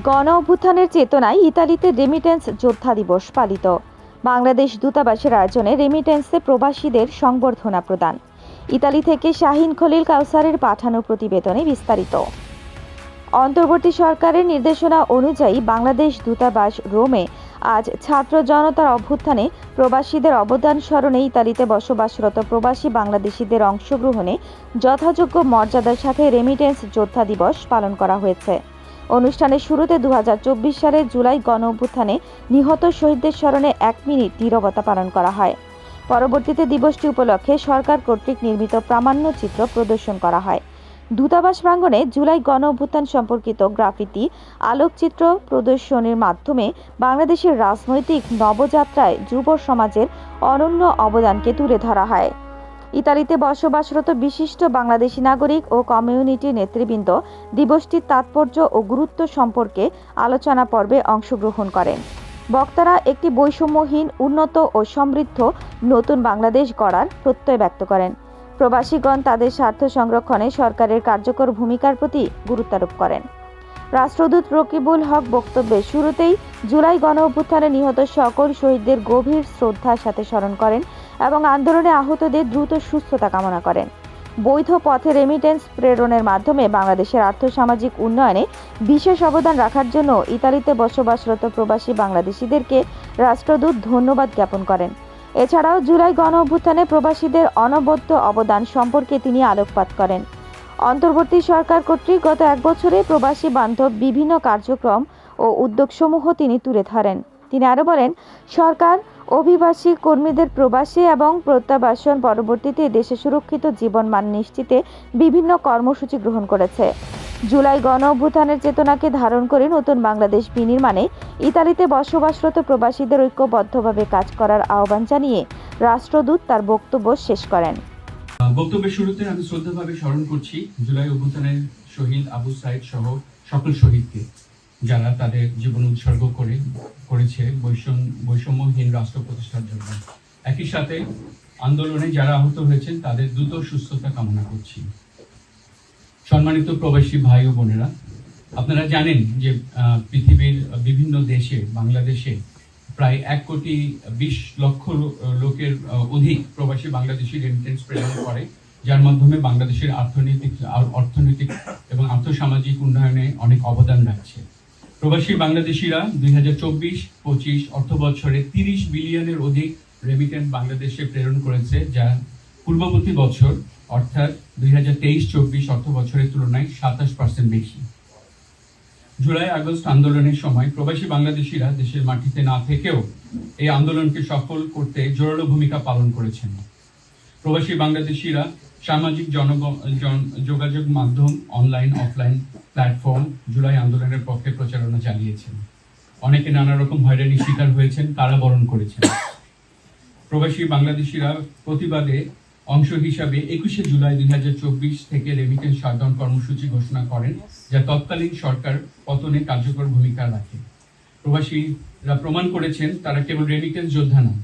গণ অভ্যুত্থানের চেতনায় ইতালিতে রেমিটেন্স যোদ্ধা দিবস পালিত। বাংলাদেশ দূতাবাসের আয়োজনে রেমিটেন্সে প্রবাসীদের সংবর্ধনা প্রদান। ইতালি থেকে শাহিন খলিল কাউসারের পাঠানো প্রতিবেদনে বিস্তারিত। অন্তর্বর্তী সরকারের নির্দেশনা অনুযায়ী বাংলাদেশ দূতাবাস রোমে আজ ছাত্র জনতার অভ্যুত্থানে প্রবাসীদের অবদান স্মরণে ইতালিতে বসবাসরত প্রবাসী বাংলাদেশিদের অংশগ্রহণে যথাযোগ্য মর্যাদার সাথে রেমিটেন্স যোদ্ধা দিবস পালন করা হয়েছে। অনুষ্ঠানের শুরুতে দুহাজার চব্বিশ সালের জুলাই গণ অভ্যুত্থানে নিহত শহীদদের স্মরণে এক মিনিট নীরবতা পালন করা হয়। পরবর্তীতে দিবসটি উপলক্ষে সরকার কর্তৃক নির্মিত প্রামাণ্য চিত্র প্রদর্শন করা হয়। দূতাবাস প্রাঙ্গণে জুলাই গণ অভ্যুত্থান সম্পর্কিত গ্রাফিতি, আলোকচিত্র প্রদর্শনীর মাধ্যমে বাংলাদেশের রাজনৈতিক নবযাত্রায় যুব সমাজের অনন্য অবদানকে তুলে ধরা হয়। ইতালিতে বসবাসরত বিশিষ্ট বাংলাদেশি নাগরিক ও কমিউনিটি নেতৃবৃন্দ দিবসটির তাৎপর্য ও গুরুত্ব সম্পর্কে আলোচনা পর্বে অংশগ্রহণ করেন। বক্তারা একটি বৈষম্যহীন, উন্নত ও সমৃদ্ধ নতুন বাংলাদেশ গড়ার প্রত্যয় ব্যক্ত করেন। প্রবাসীগণ তাদের স্বার্থ সংরক্ষণে সরকারের কার্যকর ভূমিকার প্রতি গুরুত্বারোপ করেন। রাষ্ট্রদূত রকিবুল হক বক্তব্যে শুরুতেই জুলাই গণ অভ্যুত্থানে নিহত সকল শহীদদের গভীর শ্রদ্ধার সাথে স্মরণ করেন এবং আন্দোলনে আহতদের দ্রুত সুস্থতা কামনা করেন। বৈধ পথে রেমিটেন্স প্রেরণের মাধ্যমে বাংলাদেশের আর্থসামাজিক উন্নয়নে বিশেষ অবদান রাখার জন্য ইতালিতে বসবাসরত প্রবাসী বাংলাদেশিদেরকে রাষ্ট্রদূত ধন্যবাদ জ্ঞাপন করেন। এছাড়াও জুলাই গণ অভ্যুত্থানে প্রবাসীদের অনবদ্য অবদান সম্পর্কে তিনি আলোকপাত করেন। অন্তর্বর্তী সরকার কর্তৃক গত এক বছরে প্রবাসী বান্ধব বিভিন্ন কার্যক্রম ও উদ্যোগসমূহ তিনি তুলে ধরেন। তিনি আরও বলেন, সরকার, অভিবাসী কর্মীদের প্রবাসী এবং প্রত্যাবাসন পরবর্তীতে দেশে সুরক্ষিত জীবনমান নিশ্চিতে বিভিন্ন কর্মসূচি গ্রহণ করেছে। জুলাই গণ অভ্যুত্থানের চেতনাকে ধারণ করে নতুন বাংলাদেশ বিনির্মাণে ইতালিতে বসবাসরত প্রবাসীদের ঐক্যবদ্ধভাবে কাজ করার আহ্বান জানিয়ে রাষ্ট্রদূত তার বক্তব্য শেষ করেন। বক্তব্যের শুরুতে আমি শ্রদ্ধাভাবে স্মরণ করছি জুলাই অভ্যুত্থানের শহীদ আবু সাইদ সহ সকল শহীদকে। যারা তাদের জীবন উৎসর্গ করে, করেছে বৈষম্য বৈষম্যহীন রাষ্ট্র প্রতিষ্ঠার জন্য। একই সাথে আন্দোলনে যারা আহত হয়েছেন, তাদের দ্রুত সুস্থতা কামনা করছি। সম্মানিত প্রবাসী ভাই ও বোনেরা, আপনারা জানেন যে পৃথিবীর বিভিন্ন দেশে, বাংলাদেশে প্রায় এক কোটি বিশ লক্ষ লোকের অধিক প্রবাসী বাংলাদেশি রেমিটেন্স প্রেরণ করে, যার মাধ্যমে বাংলাদেশের অর্থনৈতিক অর্থনৈতিক এবং আর্থসামাজিক উন্নয়নে অনেক অবদান রাখছে। প্রবাসী বাংলাদেশিরা দুই হাজার চব্বিশ, পঁচিশ অর্থ বছরে তিরিশ বিলিয়নের অধিক রেমিটেন্স বাংলাদেশে প্রেরণ করেছে, যা পূর্ববর্তী বছর, অর্থাৎ দুই হাজার তেইশ, চব্বিশ অর্থ বছরের তুলনায় সাতাশ পার্সেন্ট বেশি। জুলাই, আগস্ট আন্দোলনের সময় প্রবাসী বাংলাদেশিরা দেশের মাটিতে না থেকেও এই আন্দোলনকে সফল করতে জোরালো ভূমিকা পালন করেছেন। প্রবাসী বাংলাদেশিরা সামাজিক যোগাযোগ মাধ্যম অনলাইন অফলাইন প্ল্যাটফর্ম জুলাই আন্দোলনের পক্ষে প্রচারণা চালিয়েছেন। অনেকে নানা রকম হয়রানির শিকার হয়েছেন কারাবরণ করেছেন। প্রবাসী বাংলাদেশিরা প্রতিবাদে অংশ হিসাবে একুশে জুলাই দুই হাজার চব্বিশ থেকে রেমিটেন্স শাটডাউন কর্মসূচি ঘোষণা করেন, যা তৎকালীন সরকার পতনে কার্যকর ভূমিকা রাখে। প্রবাসীরা প্রমাণ করেছেন, তারা কেবল রেমিটেন্স যোদ্ধা নন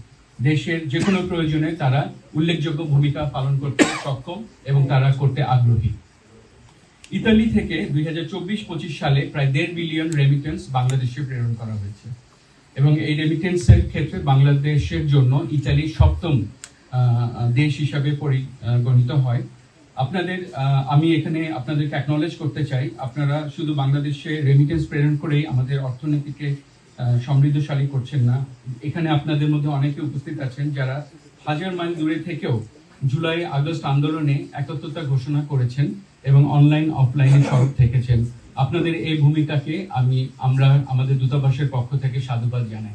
দেশের যে কোনো প্রয়োজনে তারা উল্লেখযোগ্য ভূমিকা পালন করতে সক্ষম এবং তারা করতে আগ্রহী। ইতালি থেকে দুই হাজার চব্বিশ পঁচিশ সালে প্রায় দেড় বিলিয়ন রেমিটেন্স বাংলাদেশে প্রেরণ করা হয়েছে এবং এই রেমিটেন্সের ক্ষেত্রে বাংলাদেশের জন্য ইতালি সপ্তম দেশ হিসাবে পরিগণিত হয়। আপনাদের আমি এখানে আপনাদেরকে অ্যাকনোলেজ করতে চাই, আপনারা শুধু বাংলাদেশে রেমিটেন্স প্রেরণ করেই আমাদের অর্থনীতিকে সমৃদ্ধশালী করছেন না। এখানে আপনাদের মধ্যে অনেকে উপস্থিত আছেন যারা হাজার মাইল দূরে থেকেও জুলাই, আগস্ট আন্দোলনে একত্রতা ঘোষণা করেছেন এবং অনলাইন, অফলাইনে সরব থেকেছেন। আপনাদের এই ভূমিকাকে আমি আমরা, আমাদের দূতাবাসের পক্ষ থেকে সাধুবাদ জানাই।